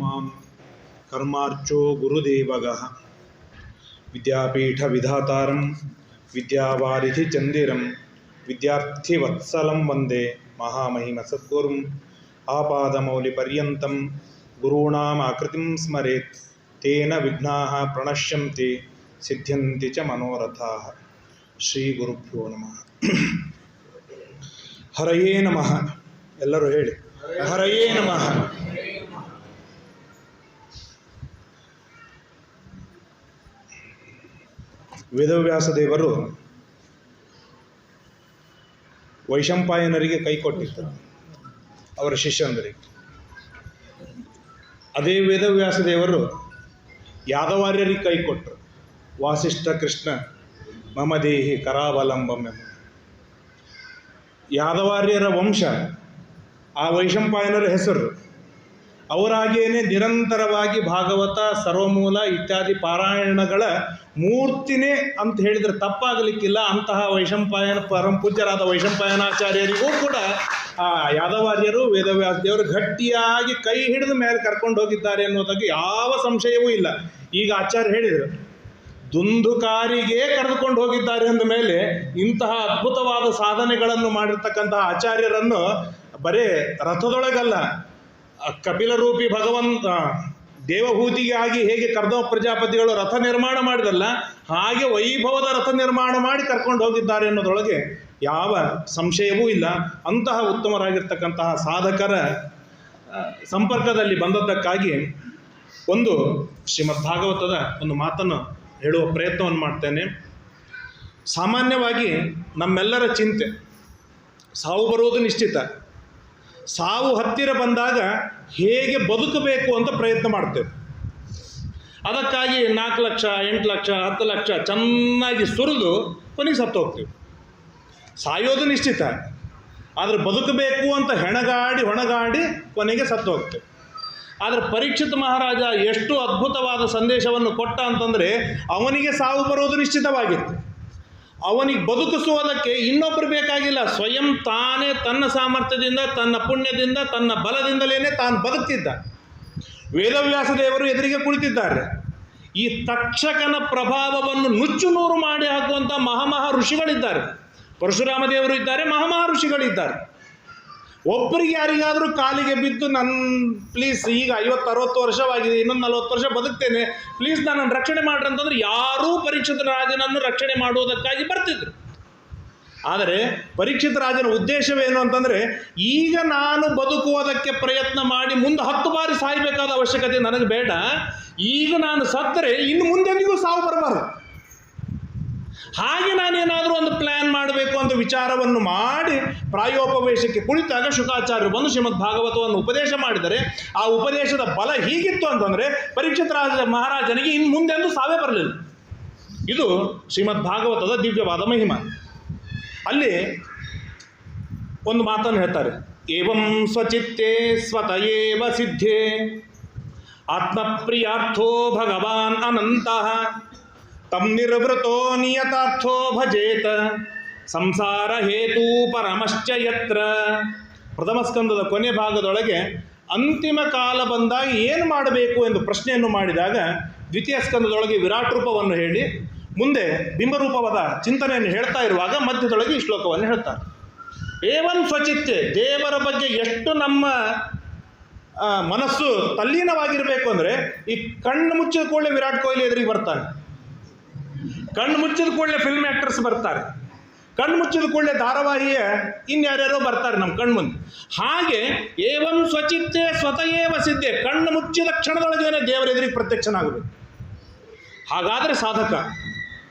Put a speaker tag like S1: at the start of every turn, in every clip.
S1: ಮಾಂ ಕರ್ಮಾರ್ಚೋ ಗುರುದೇವಗಃ ವಿದ್ಯಾಪೀಠವಿಧಾತಾರಂ ವಿದ್ಯಾವಾರಿಧಿಚಂದಿರಂ ವಿದ್ಯಾರ್ಥಿವತ್ಸಲಂ ವಂದೇ ಮಹಾಮಹಿಮ ಸದ್ಗುರುಂ ಆಪಾದಮೌಲಿಪರ್ಯಂತಂ ಗುರುಣಾಮಾಕೃತಿಂ ಸ್ಮರೇತ್ ತೇನ ವಿಘ್ನಾ ಪ್ರಣಶ್ಯಂತಿ ಸಿದ್ಧ್ಯಂತಿ ಚ ಮನೋರಥಾ ಶ್ರೀಗುರುಭ್ಯೋ ನಮಃ ಹರಯೇ ನಮಃ ಎಲ್ಲರೂ ಹೇಳಿ, ಹರಯೇ ನಮಃ। ವೇದವ್ಯಾಸ ದೇವರು ವೈಶಂಪಾಯನರಿಗೆ ಕೈ ಕೊಟ್ಟಿದ್ದರು ಅವರ ಶಿಷ್ಯಂದರಿಗೆ. ಅದೇ ವೇದವ್ಯಾಸ ದೇವರು ಯಾದವಾರ್ಯರಿಗೆ ಕೈ ಕೊಟ್ಟರು ವಾಸಿಷ್ಠ ಕೃಷ್ಣ ಮಮದೇಹಿ ಕರಾವಲಂಬಂ ಎಂಬ. ಯಾದವಾರ್ಯರ ವಂಶ ಆ ವೈಶಂಪಾಯನರ ಹೆಸರು ಅವರಾಗೇನೆ ನಿರಂತರವಾಗಿ ಭಾಗವತ, ಸರ್ವಮೂಲ ಇತ್ಯಾದಿ ಪಾರಾಯಣಗಳ ಮೂರ್ತಿನೇ ಅಂತ ಹೇಳಿದರೆ ತಪ್ಪಾಗಲಿಕ್ಕಿಲ್ಲ. ಅಂತಹ ವೈಶಂಪಾಯನ ಪರಂ ಪೂಜ್ಯರಾದ ವೈಶಂಪಾಯನಾಚಾರ್ಯರಿಗೂ ಕೂಡ ಆ ಯಾದವಾರ್ಯರು ವೇದವ್ಯಾಸ ದೇವರು ಗಟ್ಟಿಯಾಗಿ ಕೈ ಹಿಡಿದು ಮೇಲೆ ಕರ್ಕೊಂಡು ಹೋಗಿದ್ದಾರೆ ಅನ್ನೋದಕ್ಕೆ ಯಾವ ಸಂಶಯವೂ ಇಲ್ಲ. ಈಗ ಆಚಾರ್ಯ ಹೇಳಿದರು, ದುಂದುಕಾರಿಗೆ ಕರೆದುಕೊಂಡು ಹೋಗಿದ್ದಾರೆ ಅಂದ ಮೇಲೆ ಇಂತಹ ಅದ್ಭುತವಾದ ಸಾಧನೆಗಳನ್ನು ಮಾಡಿರ್ತಕ್ಕಂತಹ ಆಚಾರ್ಯರನ್ನು ಬರೇ ರಥದೊಳಗಲ್ಲ ಕಪಿಲರೂಪಿ ಭಗವಂತ ದೇವಹೂತಿಗೆ ಆಗಿ ಹೇಗೆ ಕರ್ದವ ಪ್ರಜಾಪತಿಗಳು ರಥ ನಿರ್ಮಾಣ ಮಾಡಿದಲ್ಲ, ಹಾಗೆ ವೈಭವದ ರಥ ನಿರ್ಮಾಣ ಮಾಡಿ ಕರ್ಕೊಂಡು ಹೋಗಿದ್ದಾರೆ ಅನ್ನೋದ್ರೊಳಗೆ ಯಾವ ಸಂಶಯವೂ ಇಲ್ಲ. ಅಂತಹ ಉತ್ತಮರಾಗಿರ್ತಕ್ಕಂತಹ ಸಾಧಕರ ಸಂಪರ್ಕದಲ್ಲಿ ಬಂದದ್ದಕ್ಕಾಗಿ ಒಂದು ಶ್ರೀಮದ್ ಭಾಗವತದ ಒಂದು ಮಾತನ್ನು ಹೇಳುವ ಪ್ರಯತ್ನವನ್ನು ಮಾಡ್ತೇನೆ. ಸಾಮಾನ್ಯವಾಗಿ ನಮ್ಮೆಲ್ಲರ ಚಿಂತೆ, ಸಾವು ಬರುವುದು ನಿಶ್ಚಿತ. ಸಾವು ಹತ್ತಿರ ಬಂದಾಗ ಹೇಗೆ ಬದುಕಬೇಕು ಅಂತ ಪ್ರಯತ್ನ ಮಾಡ್ತೇವೆ. ಅದಕ್ಕಾಗಿ ನಾಲ್ಕು ಲಕ್ಷ, ಎಂಟು ಲಕ್ಷ, ಹತ್ತು ಲಕ್ಷ ಚೆನ್ನಾಗಿ ಸುರಿದು ಕೊನೆಗೆ ಸತ್ತು ಹೋಗ್ತೀವಿ. ಸಾಯೋದು ನಿಶ್ಚಿತ, ಆದರೆ ಬದುಕಬೇಕು ಅಂತ ಹೆಣಗಾಡಿ, ಹೊಣಗಾಡಿ ಕೊನೆಗೆ ಸತ್ತು ಹೋಗ್ತೇವೆ. ಆದರೆ ಪರೀಕ್ಷಿತ ಮಹಾರಾಜ ಎಷ್ಟು ಅದ್ಭುತವಾದ ಸಂದೇಶವನ್ನು ಕೊಟ್ಟ ಅಂತಂದರೆ ಅವನಿಗೆ ಸಾವು ಬರೋದು ನಿಶ್ಚಿತವಾಗಿತ್ತು. ಅವನಿಗೆ ಬದುಕಿಸುವುದಕ್ಕೆ ಇನ್ನೊಬ್ಬರು ಬೇಕಾಗಿಲ್ಲ. ಸ್ವಯಂ ತಾನೇ ತನ್ನ ಸಾಮರ್ಥ್ಯದಿಂದ, ತನ್ನ ಪುಣ್ಯದಿಂದ, ತನ್ನ ಬಲದಿಂದಲೇ ತಾನು ಬದುಕ್ತಿದ್ದ. ವೇದವ್ಯಾಸ ದೇವರು ಎದುರಿಗೆ ಕುಳಿತಿದ್ದಾರೆ. ಈ ತಕ್ಷಕನ ಪ್ರಭಾವವನ್ನು ನುಚ್ಚು ನೂರು ಮಾಡಿ ಹಾಕುವಂಥ ಮಹಾಮಹಾ ಋಷಿಗಳಿದ್ದಾರೆ. ಪರಶುರಾಮ ದೇವರು ಇದ್ದಾರೆ ಮಹಾಮಹಾ ಋಷಿಗಳಿದ್ದಾರೆ. ಒಬ್ಬರಿಗೆ ಯಾರಿಗಾದರೂ ಕಾಲಿಗೆ ಬಿದ್ದು ನನ್ನ ಪ್ಲೀಸ್ ಈಗ ಐವತ್ತು ಅರವತ್ತು ವರ್ಷವಾಗಿದೆ, ಇನ್ನೊಂದು ನಲವತ್ತು ವರ್ಷ ಬದುಕ್ತೇನೆ ಪ್ಲೀಸ್ ನನ್ನನ್ನು ರಕ್ಷಣೆ ಮಾಡ್ರಿ ಅಂತಂದ್ರೆ ಯಾರೂ ಪರೀಕ್ಷಿತ ರಾಜನನ್ನು ರಕ್ಷಣೆ ಮಾಡುವುದಕ್ಕಾಗಿ ಬರ್ತಿದ್ರು. ಆದರೆ ಪರೀಕ್ಷಿತ ರಾಜನ ಉದ್ದೇಶವೇನು ಅಂತಂದರೆ ಈಗ ನಾನು ಬದುಕುವುದಕ್ಕೆ ಪ್ರಯತ್ನ ಮಾಡಿ ಮುಂದೆ ಹತ್ತು ಬಾರಿ ಸಾಯಬೇಕಾದ ಅವಶ್ಯಕತೆ ನನಗೆ ಬೇಡ, ಈಗ ನಾನು ಸತ್ತರೆ ಇನ್ನು ಮುಂದೆಂದಿಗೂ ಸಾವು ಬರಬಾರದು. ಹಾಗೆ ನಾನೇನಾದರೂ ಒಂದು ಪ್ಲ್ಯಾನ್ ಮಾಡಬೇಕು ಅಂತ ವಿಚಾರವನ್ನು ಮಾಡಿ ಪ್ರಾಯೋಪವೇಶಕ್ಕೆ ಕುಳಿತಾಗ ಶುಕಾಚಾರ್ಯರು ಬಂದು ಶ್ರೀಮದ್ ಭಾಗವತವನ್ನು ಉಪದೇಶ ಮಾಡಿದರೆ, ಆ ಉಪದೇಶದ ಬಲ ಹೀಗಿತ್ತು ಅಂತಂದರೆ ಪರೀಕ್ಷಿತ ರಾಜ ಮಹಾರಾಜನಿಗೆ ಇನ್ನು ಮುಂದೆಂದೂ ಸಾವೇ ಬರಲಿಲ್ಲ. ಇದು ಶ್ರೀಮದ್ ಭಾಗವತದ ದಿವ್ಯವಾದ ಮಹಿಮ. ಅಲ್ಲಿ ಒಂದು ಮಾತನ್ನು ಹೇಳ್ತಾರೆ, ಏವಂ ಸ್ವಚಿತ್ತೇ ಸ್ವತಯೇವ ಸಿದ್ಧೇ, ಆತ್ಮಪ್ರಿಯಾರ್ಥೋ ಭಗವಾನ್ ಅನಂತಃ ತಂ ನಿರ್ವೃತೋ ನಿಯತಾರ್ಥೋ ಭಜೇತ. ಸಂಸಾರ ಹೇತು ಪರಮಶ್ಚ ಯತ್ರ. ಪ್ರಥಮ ಸ್ಕಂದದ ಕೊನೆ ಭಾಗದೊಳಗೆ ಅಂತಿಮ ಕಾಲ ಬಂದಾಗ ಏನು ಮಾಡಬೇಕು ಎಂದು ಪ್ರಶ್ನೆಯನ್ನು ಮಾಡಿದಾಗ ದ್ವಿತೀಯ ಸ್ಕಂದದೊಳಗೆ ವಿರಾಟ್ ರೂಪವನ್ನು ಹೇಳಿ, ಮುಂದೆ ಬಿಂಬರೂಪವಾದ ಚಿಂತನೆಯನ್ನು ಹೇಳ್ತಾ ಇರುವಾಗ ಮಧ್ಯದೊಳಗೆ ಈ ಶ್ಲೋಕವನ್ನು ಹೇಳ್ತಾರೆ. ಏವನ್ ಸ್ವಚಿತ್ತೆ ದೇವರ ಬಗ್ಗೆ ಎಷ್ಟು ನಮ್ಮ ಮನಸ್ಸು ತಲ್ಲೀನವಾಗಿರಬೇಕು ಅಂದರೆ ಈ ಕಣ್ಣು ಮುಚ್ಚಿದ ಕೂಡಲೇ ವಿರಾಟ್ ಕೊಹ್ಲಿ ಎದುರಿಗೆ ಬರ್ತಾನೆ. ಕಣ್ಣು ಮುಚ್ಚಿದ ಕೂಡಲೇ ಫಿಲ್ಮ್ ಆ್ಯಕ್ಟರ್ಸ್ ಬರ್ತಾರೆ. ಕಣ್ಣು ಮುಚ್ಚಿದ ಕೂಡಲೇ ಧಾರಾವಾಹಿಯ ಇನ್ಯಾರ್ಯಾರೋ ಬರ್ತಾರೆ ನಮ್ಮ ಕಣ್ಣು ಮುಂದೆ. ಹಾಗೆ ಏವಂ ಸ್ವಚಿತ್ತೆ ಸ್ವತಯೇವ ಸಿದ್ಧೆ ಕಣ್ಣು ಮುಚ್ಚಿದ ಕ್ಷಣದೊಳಗೇನೆ ದೇವರ ಎದುರಿಗೆ ಪ್ರತ್ಯಕ್ಷನಾಗಬೇಕು. ಹಾಗಾದರೆ ಸಾಧಕ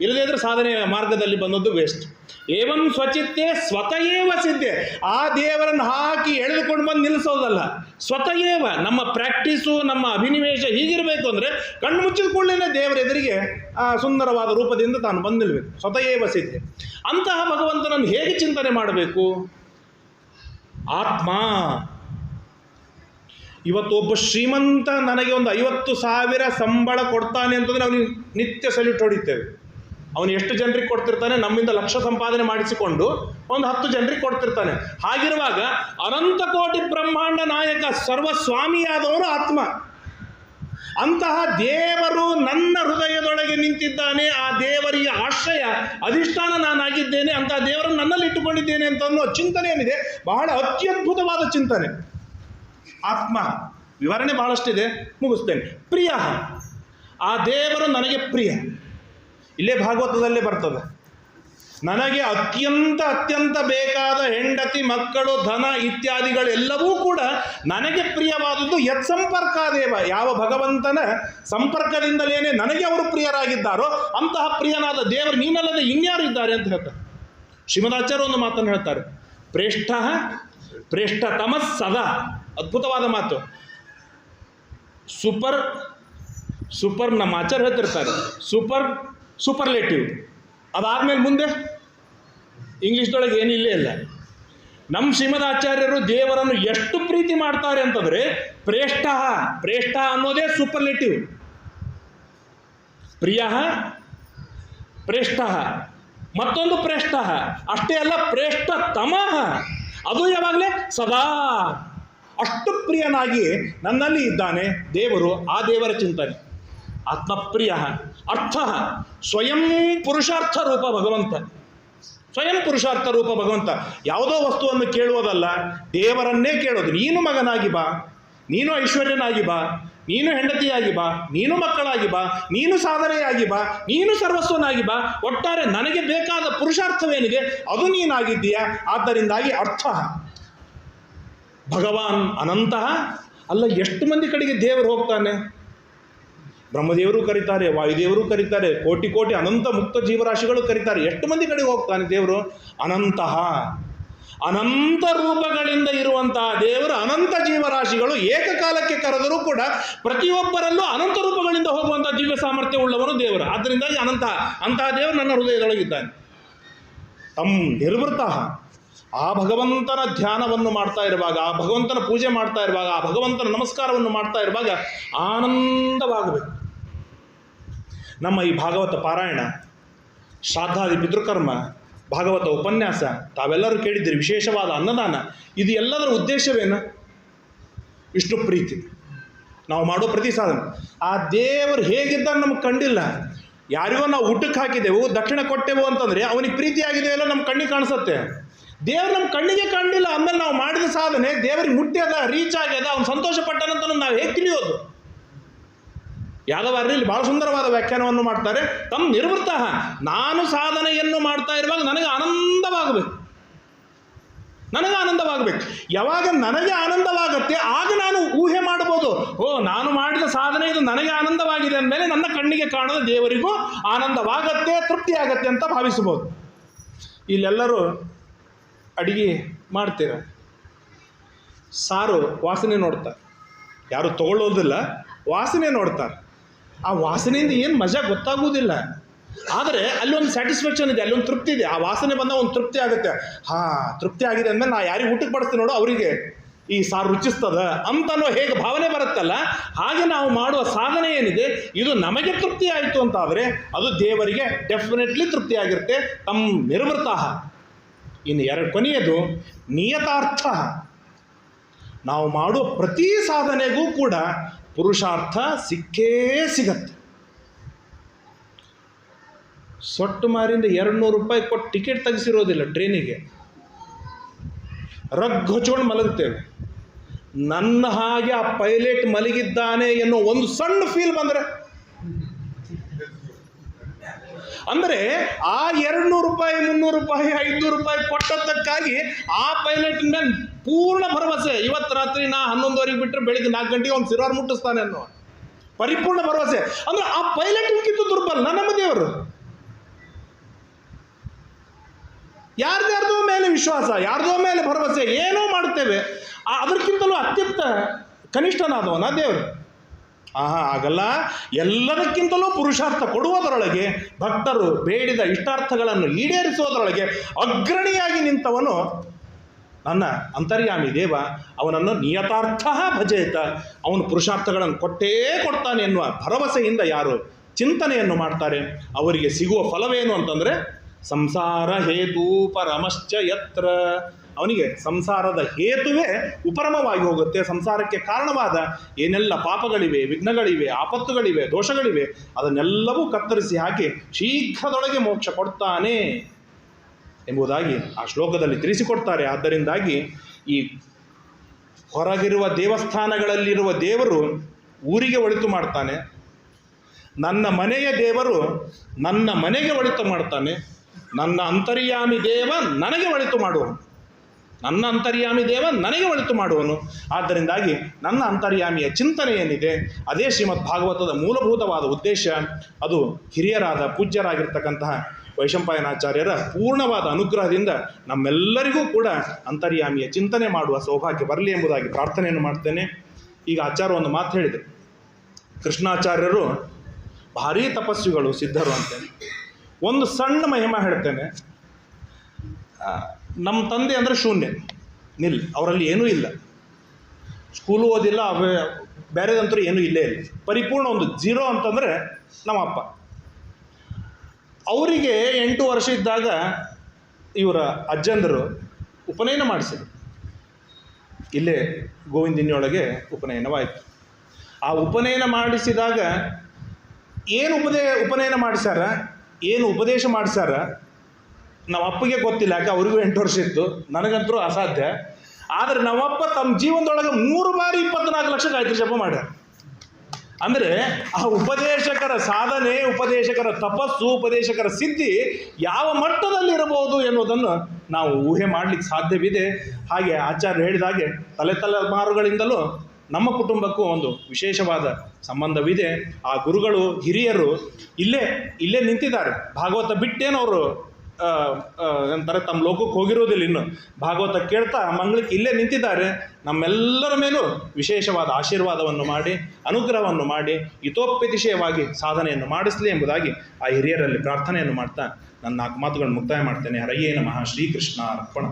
S1: ಇಲ್ಲದೇ ಸಾಧನೆ ಮಾರ್ಗದಲ್ಲಿ ಬಂದದ್ದು ವೇಸ್ಟ್ ಏವಂ ಸ್ವಚಿತ್ತೆ ಸ್ವತಯೇವ ಸಿದ್ಧೆ. ಆ ದೇವರನ್ನು ಹಾಕಿ ಎಳೆದುಕೊಂಡು ಬಂದು ನಿಲ್ಲಿಸೋದಲ್ಲ. ಸ್ವತಯೇವ, ನಮ್ಮ ಪ್ರಾಕ್ಟೀಸು ನಮ್ಮ ಅಭಿನಿವೇಶ ಹೀಗಿರಬೇಕು ಅಂದರೆ ಕಣ್ಣು ಮುಚ್ಚಿದ ಕೂಡಲೇ ದೇವರ ಎದುರಿಗೆ ಆ ಸುಂದರವಾದ ರೂಪದಿಂದ ತಾನು ಬಂದು ನಿಲ್ಲಬೇಕು ಸ್ವತಯೇವ ಸಿದ್ಧೆ. ಅಂತಹ ಭಗವಂತನನ್ನು ಹೇಗೆ ಚಿಂತನೆ ಮಾಡಬೇಕು? ಆತ್ಮ. ಇವತ್ತು ಒಬ್ಬ ಶ್ರೀಮಂತ ನನಗೆ ಒಂದು ಐವತ್ತು ಸಾವಿರ ಸಂಬಳ ಕೊಡ್ತಾನೆ ಅಂತಂದರೆ ಅವನಿಗೆ ನಿತ್ಯ ಸಲ್ಯೂಟ್ ಹೊಡಿತೇವೆ. ಅವನು ಎಷ್ಟು ಜನರಿಗೆ ಕೊಡ್ತಿರ್ತಾನೆ? ನಮ್ಮಿಂದ ಲಕ್ಷ ಸಂಪಾದನೆ ಮಾಡಿಸಿಕೊಂಡು ಒಂದು ಹತ್ತು ಜನರಿಗೆ ಕೊಡ್ತಿರ್ತಾನೆ. ಹಾಗಿರುವಾಗ ಅನಂತ ಕೋಟಿ ಬ್ರಹ್ಮಾಂಡ ನಾಯಕ ಸರ್ವಸ್ವಾಮಿಯಾದವನು ಆತ್ಮ. ಅಂತಹ ದೇವರು ನನ್ನ ಹೃದಯದೊಳಗೆ ನಿಂತಿದ್ದಾನೆ. ಆ ದೇವರಿಗೆ ಆಶ್ರಯ, ಅಧಿಷ್ಠಾನ ನಾನಾಗಿದ್ದೇನೆ. ಅಂತಹ ದೇವರನ್ನು ನನ್ನಲ್ಲಿ ಇಟ್ಟುಕೊಂಡಿದ್ದೇನೆ ಅಂತ ಅನ್ನೋ ಚಿಂತನೆ ಏನಿದೆ? ಬಹಳ ಅತ್ಯದ್ಭುತವಾದ ಚಿಂತನೆ. ಆತ್ಮ. ವಿವರಣೆ ಬಹಳಷ್ಟಿದೆ. ಮುಗಿಸ್ತೇನೆ. ಪ್ರಿಯ. ಆ ದೇವರು ನನಗೆ ಪ್ರಿಯ. ಇಲ್ಲೇ ಭಾಗವತದಲ್ಲೇ ಬರ್ತದೆ. ನನಗೆ ಅತ್ಯಂತ ಅತ್ಯಂತ ಬೇಕಾದ ಹೆಂಡತಿ, ಮಕ್ಕಳು, ಧನ ಇತ್ಯಾದಿಗಳೆಲ್ಲವೂ ಕೂಡ ನನಗೆ ಪ್ರಿಯವಾದದ್ದು ಯತ್ ಸಂಪರ್ಕ ದೇವ ಯಾವ ಭಗವಂತನ ಸಂಪರ್ಕದಿಂದಲೇನೆ ನನಗೆ ಅವರು ಪ್ರಿಯರಾಗಿದ್ದಾರೋ ಅಂತಹ ಪ್ರಿಯನಾದ ದೇವರು ನೀನಲ್ಲದೆ ಇನ್ಯಾರು ಇದ್ದಾರೆ ಅಂತ ಹೇಳ್ತಾರೆ. ಶ್ರೀಮದಾಚಾರ್ಯ ಒಂದು ಮಾತನ್ನು ಹೇಳ್ತಾರೆ. ಪ್ರೇಷ್ಠ ಪ್ರೇಷ್ಠ ತಮಸ್ ಸದಾ. ಅದ್ಭುತವಾದ ಮಾತು. ಸೂಪರ್ ಸೂಪರ್ ನಮ್ಮ ಆಚಾರ್ಯ ಹೇಳ್ತಿರ್ತಾರೆ. ಸೂಪರ್ ಸೂಪರ್ಲೇಟಿವ್ ಅದಾದ್ಮೇಲೆ ಮುಂದೆ ಇಂಗ್ಲೀಷ್ದೊಳಗೆ ಏನಿಲ್ಲೇ ಇಲ್ಲ ನಮ್ಮ ಶ್ರೀಮದ್ ಆಚಾರ್ಯರು ದೇವರನ್ನು ಎಷ್ಟು ಪ್ರೀತಿ ಮಾಡ್ತಾರೆ ಅಂತಂದ್ರೆ ಪ್ರೇಷ್ಠ ಪ್ರೇಷ್ಠ ಅನ್ನೋದೇ ಸೂಪರ್ಲೇಟಿವ್ ಪ್ರಿಯ, ಪ್ರೇಷ್ಠ, ಮತ್ತೊಂದು ಪ್ರೇಷ್ಠ, ಅಷ್ಟೇ ಅಲ್ಲ ಪ್ರೇಷ್ಠ ತಮಃ ಅದು ಯಾವಾಗಲೇ ಸದಾ ಅಷ್ಟು ಪ್ರಿಯನಾಗಿ ನನ್ನಲ್ಲಿ ಇದ್ದಾನೆ ದೇವರು, ಆ ದೇವರ ಚಿಂತನೆ. ಆತ್ಮಪ್ರಿಯ. ಅರ್ಥ. ಸ್ವಯಂ ಪುರುಷಾರ್ಥ ರೂಪ ಭಗವಂತ. ಸ್ವಯಂ ಪುರುಷಾರ್ಥ ರೂಪ ಭಗವಂತ. ಯಾವುದೋ ವಸ್ತುವನ್ನು ಕೇಳುವುದಲ್ಲ, ದೇವರನ್ನೇ ಕೇಳೋದು. ನೀನು ಮಗನಾಗಿ ಬಾ, ನೀನು ಐಶ್ವರ್ಯನಾಗಿ ಬಾ, ನೀನು ಹೆಂಡತಿಯಾಗಿ ಬಾ, ನೀನು ಮಕ್ಕಳಾಗಿ ಬಾ, ನೀನು ಸಾಧನೆಯಾಗಿ ಬಾ, ನೀನು ಸರ್ವಸ್ವನಾಗಿ ಬಾ. ಒಟ್ಟಾರೆ ನನಗೆ ಬೇಕಾದ ಪುರುಷಾರ್ಥವೇನಿದೆ, ಅದು ನೀನಾಗಿದ್ದೀಯಾ? ಆದ್ದರಿಂದಾಗಿ ಅರ್ಥ. ಭಗವಾನ್ ಅನಂತಹ ಅಲ್ಲ, ಎಷ್ಟು ಮಂದಿ ಕಡೆಗೆ ದೇವರು ಹೋಗ್ತಾನೆ? ಬ್ರಹ್ಮದೇವರು ಕರೀತಾರೆ, ವಾಯುದೇವರು ಕರೀತಾರೆ, ಕೋಟಿ ಕೋಟಿ ಅನಂತ ಮುಕ್ತ ಜೀವರಾಶಿಗಳು ಕರೀತಾರೆ. ಎಷ್ಟು ಮಂದಿ ಕಡೆಗೆ ಹೋಗ್ತಾನೆ ದೇವರು? ಅನಂತಹ. ಅನಂತ ರೂಪಗಳಿಂದ ಇರುವಂತಹ ದೇವರು ಅನಂತ ಜೀವರಾಶಿಗಳು ಏಕಕಾಲಕ್ಕೆ ಕರೆದರೂ ಕೂಡ ಪ್ರತಿಯೊಬ್ಬರಲ್ಲೂ ಅನಂತ ರೂಪಗಳಿಂದ ಹೋಗುವಂತಹ ದಿವ್ಯ ಸಾಮರ್ಥ್ಯ ಉಳ್ಳವನು ದೇವರು. ಆದ್ದರಿಂದಾಗಿ ಅನಂತ, ಅಂತಹ ದೇವರು ನನ್ನ ಹೃದಯದೊಳಗಿದ್ದಾನೆ. ತಮ್ ನಿರ್ವೃತ. ಆ ಭಗವಂತನ ಧ್ಯಾನವನ್ನು ಮಾಡ್ತಾ ಇರುವಾಗ, ಆ ಭಗವಂತನ ಪೂಜೆ ಮಾಡ್ತಾ ಇರುವಾಗ, ಆ ಭಗವಂತನ ನಮಸ್ಕಾರವನ್ನು ಮಾಡ್ತಾ ಇರುವಾಗ ಆನಂದವಾಗಬೇಕು. ನಮ್ಮ ಈ ಭಾಗವತ ಪಾರಾಯಣ, ಶ್ರಾದ್ದಾದಿ ಪಿತೃಕರ್ಮ, ಭಾಗವತ ಉಪನ್ಯಾಸ, ತಾವೆಲ್ಲರೂ ಕೇಳಿದ್ದೀರಿ ವಿಶೇಷವಾದ ಅನ್ನದಾನ. ಇದು ಎಲ್ಲದರ ಉದ್ದೇಶವೇನು? ವಿಷ್ಣು ಪ್ರೀತಿ. ನಾವು ಮಾಡೋ ಪ್ರತಿ ಸಾಧನೆ. ಆ ದೇವರು ಹೇಗಿದ್ದ ನಮ್ಗೆ ಕಂಡಿಲ್ಲ. ಯಾರಿಗೋ ನಾವು ಊಟಕ್ಕೆ ಹಾಕಿದೆವು, ದಕ್ಷಿಣ ಕೊಟ್ಟೆವು ಅಂತಂದರೆ ಅವನಿಗೆ ಪ್ರೀತಿ ಆಗಿದೆಯಲ್ಲ ನಮ್ಮ ಕಣ್ಣಿಗೆ ಕಾಣಿಸುತ್ತೆ. ದೇವ್ರು ನಮ್ಮ ಕಣ್ಣಿಗೆ ಕಂಡಿಲ್ಲ ಆಮೇಲೆ ನಾವು ಮಾಡಿದ ಸಾಧನೆ ದೇವರಿಗೆ ಅದ, ರೀಚ್ ಆಗ್ಯದ ಅವ್ನು ಸಂತೋಷ ಪಟ್ಟನಂತ ನಾವು ಹೇಗೆ ತಿಳಿಯೋದು? ಯಾದವಾರ್ಯಲ್ಲಿ ಬಹಳ ಸುಂದರವಾದ ವ್ಯಾಖ್ಯಾನವನ್ನು ಮಾಡ್ತಾರೆ. ತಮ್ಮ ನಿರ್ವೃತ್ತ ನಾನು ಸಾಧನೆಯನ್ನು ಮಾಡ್ತಾ ಇರುವಾಗ ನನಗೆ ಆನಂದವಾಗಬೇಕು. ನನಗೆ ಆನಂದವಾಗಬೇಕು. ಯಾವಾಗ ನನಗೆ ಆನಂದವಾಗುತ್ತೆ, ಆಗ ನಾನು ಊಹೆ ಮಾಡಬಹುದು. ಓ, ನಾನು ಮಾಡಿದ ಸಾಧನೆ ಇದು ನನಗೆ ಆನಂದವಾಗಿದೆ ಅಂದಮೇಲೆ ನನ್ನ ಕಣ್ಣಿಗೆ ಕಾಣದ ದೇವರಿಗೂ ಆನಂದವಾಗತ್ತೆ ತೃಪ್ತಿ ಆಗತ್ತೆ ಅಂತ ಭಾವಿಸಬಹುದು. ಇಲ್ಲೆಲ್ಲರೂ ಅಡಿಗೆ ಮಾಡ್ತೀರ ಸಾರು ವಾಸನೆ ನೋಡ್ತಾರೆ. ಯಾರು ತಗೊಳ್ಳೋದಿಲ್ಲ, ವಾಸನೆ ನೋಡ್ತಾರೆ. ಆ ವಾಸನೆಯಿಂದ ಏನು ಮಜಾ ಗೊತ್ತಾಗುವುದಿಲ್ಲ ಆದರೆ ಅಲ್ಲೊಂದು ಸ್ಯಾಟಿಸ್ಫ್ಯಾಕ್ಷನ್ ಇದೆ, ಅಲ್ಲೊಂದು ತೃಪ್ತಿ ಇದೆ. ಆ ವಾಸನೆ ಬಂದಾಗ ಒಂದು ತೃಪ್ತಿ ಆಗುತ್ತೆ. ಹಾ, ತೃಪ್ತಿ ಆಗಿದೆ ಅಂದಮೇಲೆ ನಾ ಯಾರಿಗೆ ಊಟಕ್ಕೆ ಬಡಿಸ್ತೀನಿ ನೋಡು, ಅವರಿಗೆ. ಈ ಸಾರು ರುಚಿಸ್ತದ ಅಂತನೋ ಹೇಗೆ ಭಾವನೆ ಬರುತ್ತಲ್ಲ, ಹಾಗೆ ನಾವು ಮಾಡುವ ಸಾಧನೆ ಏನಿದೆ, ಇದು ನಮಗೆ ತೃಪ್ತಿ ಆಯಿತು ಅಂತ ಆದರೆ ಅದು ದೇವರಿಗೆ ಡೆಫಿನೆಟ್ಲಿ ತೃಪ್ತಿ ಆಗಿರುತ್ತೆ. ತಮ್ಮ ನಿರ್ವೃತ. ಇನ್ನು ಎರಡು ಕೊನೆಯದು, ನಿಯತಾರ್ಥ. ನಾವು ಮಾಡುವ ಪ್ರತಿ ಸಾಧನೆಗೂ ಕೂಡ ಪುರುಷಾರ್ಥ ಸಿಕ್ಕೇ ಸಿಗತ್ತೆ. ಸೊಟ್ಟು ಮಾರಿಂದ ಎರಡು ನೂರು ರೂಪಾಯಿ ಕೊಟ್ಟು ಟಿಕೆಟ್ ತೆಗೆಸಿರೋದಿಲ್ಲ ಟ್ರೈನಿಗೆ. ರಗ್ ಹೊಚ್ಕೊಂಡು ಮಲಗುತ್ತೇವೆ. ನನ್ನ ಹಾಗೆ ಆ ಪೈಲಟ್ ಮಲಗಿದ್ದಾನೆ ಎನ್ನುವ ಒಂದು ಸಣ್ಣ ಫೀಲ್ ಬಂದರೆ ಅಂದರೆ ಆ ಎರಡು ರೂಪಾಯಿ, ಮುನ್ನೂರು ರೂಪಾಯಿ ಐದುನೂರು ರೂಪಾಯಿ ಕೊಟ್ಟದ್ದಕ್ಕಾಗಿ ಆ ಪೈಲಟ್ ಮೇಲೆ ಪೂರ್ಣ ಭರವಸೆ. ಇವತ್ತು ರಾತ್ರಿ ನಾ ಹನ್ನೊಂದುವರೆಗೆ ಬಿಟ್ಟರೆ ಬೆಳಿಗ್ಗೆ ನಾಲ್ಕು ಗಂಟೆಗೆ ಅವ್ನು ಸಿರಾರ್ ಮುಟ್ಟಿಸ್ತಾನೆ ಅನ್ನೋ ಪರಿಪೂರ್ಣ ಭರವಸೆ. ಅಂದ್ರೆ ಆ ಪೈಲಟ್ಗಿಂತ ದುರ್ಬಲ ನಮ್ಮ ದೇವರು ಯಾರ್ದ್ಯಾರ್ದೋ ಮೇಲೆ ವಿಶ್ವಾಸ, ಯಾರ್ದೋ ಮೇಲೆ ಭರವಸೆ, ಏನೋ ಮಾಡುತ್ತೇವೆ. ಅದಕ್ಕಿಂತಲೂ ಅತ್ಯಂತ ಕನಿಷ್ಠನಾದವನ ದೇವರು. ಆಹಾ, ಆಗಲ್ಲ. ಎಲ್ಲದಕ್ಕಿಂತಲೂ ಪುರುಷಾರ್ಥ ಕೊಡುವುದರೊಳಗೆ, ಭಕ್ತರು ಬೇಡಿದ ಇಷ್ಟಾರ್ಥಗಳನ್ನು ಈಡೇರಿಸುವುದರೊಳಗೆ ಅಗ್ರಣಿಯಾಗಿ ನಿಂತವನು ನನ್ನ ಅಂತರ್ಯಾಮಿ ದೇವ. ಅವನನ್ನು ನಿಯತಾರ್ಥ ಭಜೇತ. ಅವನು ಪುರುಷಾರ್ಥಗಳನ್ನು ಕೊಟ್ಟೇ ಕೊಡ್ತಾನೆ ಎನ್ನುವ ಭರವಸೆಯಿಂದ ಯಾರು ಚಿಂತನೆಯನ್ನು ಮಾಡ್ತಾರೆ? ಅವರಿಗೆ ಸಿಗುವ ಫಲವೇನು ಅಂತಂದರೆ, ಸಂಸಾರ ಹೇತು ಪರಮಶ್ಚ ಯತ್ರ. ಅವನಿಗೆ ಸಂಸಾರದ ಹೇತುವೇ ಉಪರಮವಾಗಿ ಹೋಗುತ್ತೆ. ಸಂಸಾರಕ್ಕೆ ಕಾರಣವಾದ ಏನೆಲ್ಲ ಪಾಪಗಳಿವೆ, ವಿಘ್ನಗಳಿವೆ, ಆಪತ್ತುಗಳಿವೆ, ದೋಷಗಳಿವೆ, ಅದನ್ನೆಲ್ಲವೂ ಕತ್ತರಿಸಿ ಹಾಕಿ ಶೀಘ್ರದೊಳಗೆ ಮೋಕ್ಷ ಕೊಡ್ತಾನೆ ಎಂಬುದಾಗಿ ಆ ಶ್ಲೋಕದಲ್ಲಿ ತಿಳಿಸಿಕೊಡ್ತಾರೆ. ಆದ್ದರಿಂದಾಗಿ ಈ ಹೊರಗಿರುವ ದೇವಸ್ಥಾನಗಳಲ್ಲಿರುವ ದೇವರು ಊರಿಗೆ ಒಳಿತು ಮಾಡ್ತಾನೆ. ನನ್ನ ಮನೆಯ ದೇವರು ನನ್ನ ಮನೆಗೆ ಒಳಿತು ಮಾಡ್ತಾನೆ. ನನ್ನ ಅಂತರ್ಯಾಮಿ ದೇವ ನನಗೆ ಒಳಿತು ಮಾಡುವನು ನನ್ನ ಅಂತರ್ಯಾಮಿ ದೇವ ನನಗೆ ಒಳಿತು ಮಾಡುವನು. ಆದ್ದರಿಂದಾಗಿ ನನ್ನ ಅಂತರ್ಯಾಮಿಯ ಚಿಂತನೆ ಏನಿದೆ? ಅದೇ ಶ್ರೀಮದ್ ಭಾಗವತದ ಮೂಲಭೂತವಾದ ಉದ್ದೇಶ. ಅದು ಹಿರಿಯರಾದ ಪೂಜ್ಯರಾಗಿರ್ತಕ್ಕಂತಹ ವೈಶಂಪಾಯನಾಚಾರ್ಯರ ಪೂರ್ಣವಾದ ಅನುಗ್ರಹದಿಂದ ನಮ್ಮೆಲ್ಲರಿಗೂ ಕೂಡ ಅಂತರ್ಯಾಮಿಯ ಚಿಂತನೆ ಮಾಡುವ ಸೌಭಾಗ್ಯ ಬರಲಿ ಎಂಬುದಾಗಿ ಪ್ರಾರ್ಥನೆಯನ್ನು ಮಾಡ್ತೇನೆ. ಈಗ ಆಚಾರ್ಯ ಒಂದು ಮಾತು ಹೇಳಿದರು ಕೃಷ್ಣಾಚಾರ್ಯರು ಭಾರೀ ತಪಸ್ವಿಗಳು ಸಿದ್ಧರು ಅಂತೇನೆ ಒಂದು ಸಣ್ಣ ಮಹಿಮಾ ಹೇಳ್ತೇನೆ. ನಮ್ಮ ತಂದೆ ಅಂದರೆ ಶೂನ್ಯ. ನಿಲ್, ಅವರಲ್ಲಿ ಏನೂ ಇಲ್ಲ. ಸ್ಕೂಲು ಓದಿಲ್ಲ, ಅವೇ ಬೇರೆದಂತರೂ ಏನೂ ಇಲ್ಲೇ ಇಲ್ಲ. ಪರಿಪೂರ್ಣ ಒಂದು ಜೀರೋ ಅಂತಂದರೆ ನಮ್ಮ ಅಪ್ಪ. ಅವರಿಗೆ ಎಂಟು ವರ್ಷ ಇದ್ದಾಗ ಇವರ ಅಜ್ಜಂದರು ಉಪನಯನ ಮಾಡಿಸಿದರು. ಇಲ್ಲೇ ಗೋವಿಂದಿನಿಯೊಳಗೆ ಉಪನಯನವಾಯಿತು ಆ ಉಪನಯನ ಮಾಡಿಸಿದಾಗ ಏನು ಉಪದೇ, ಉಪನಯನ ಮಾಡಿಸ್ಯಾರ? ಏನು ಉಪದೇಶ ಮಾಡಿಸ್ಯಾರ? ನಮ್ಮ ಅಪ್ಪಗೆ ಗೊತ್ತಿಲ್ಲ, ಯಾಕೆ ಅವ್ರಿಗೂ ಎಂಟು ವರ್ಷ ಇತ್ತು. ನನಗಂತೂ ಅಸಾಧ್ಯ. ಆದರೆ ನಮ್ಮಪ್ಪ ತಮ್ಮ ಜೀವನದೊಳಗೆ ಮೂರು ಬಾರಿ ಇಪ್ಪತ್ನಾಲ್ಕು ಲಕ್ಷ ಗಾಯತ್ರಿ ಜಪ ಮಾಡ್ಯಾರ. ಅಂದರೆ ಆ ಉಪದೇಶಕರ ಸಾಧನೆ, ಉಪದೇಶಕರ ತಪಸ್ಸು, ಉಪದೇಶಕರ ಸಿದ್ಧಿ ಯಾವ ಮಟ್ಟದಲ್ಲಿರಬಹುದು ಎನ್ನುವುದನ್ನು ನಾವು ಊಹೆ ಮಾಡಲಿಕ್ಕೆ ಸಾಧ್ಯವಿದೆ. ಹಾಗೆ ಆಚಾರ್ಯ ಹೇಳಿದ ಹಾಗೆ ತಲೆ ತಲೆಮಾರುಗಳಿಂದಲೂ ನಮ್ಮ ಕುಟುಂಬಕ್ಕೂ ಒಂದು ವಿಶೇಷವಾದ ಸಂಬಂಧವಿದೆ. ಆ ಗುರುಗಳು ಹಿರಿಯರು ಇಲ್ಲೇ ಇಲ್ಲೇ ನಿಂತಿದ್ದಾರೆ. ಭಾಗವತ ಬಿಟ್ಟೇನವರು ಅಂತಾರೆ ತಮ್ಮ ಲೋಕಕ್ಕೆ ಹೋಗಿರೋದಿಲ್ಲ ಇನ್ನು. ಭಾಗವತ ಕೇಳ್ತಾ ಮಂಗಳಕ್ಕೆ ಇಲ್ಲೇ ನಿಂತಿದ್ದಾರೆ. ನಮ್ಮೆಲ್ಲರ ಮೇಲೂ ವಿಶೇಷವಾದ ಆಶೀರ್ವಾದವನ್ನು ಮಾಡಿ, ಅನುಗ್ರಹವನ್ನು ಮಾಡಿ ಹಿತೋಪತಿಶಯವಾಗಿ ಸಾಧನೆಯನ್ನು ಮಾಡಿಸಲಿ ಎಂಬುದಾಗಿ ಆ ಹಿರಿಯರಲ್ಲಿ ಪ್ರಾರ್ಥನೆಯನ್ನು ಮಾಡ್ತಾ ನನ್ನ ನಾಲ್ಕು ಮಾತುಗಳನ್ನು ಮುಕ್ತಾಯ ಮಾಡ್ತೇನೆ. ಹರಯೇ ನಮಃ. ಶ್ರೀಕೃಷ್ಣ ಅರ್ಪಣ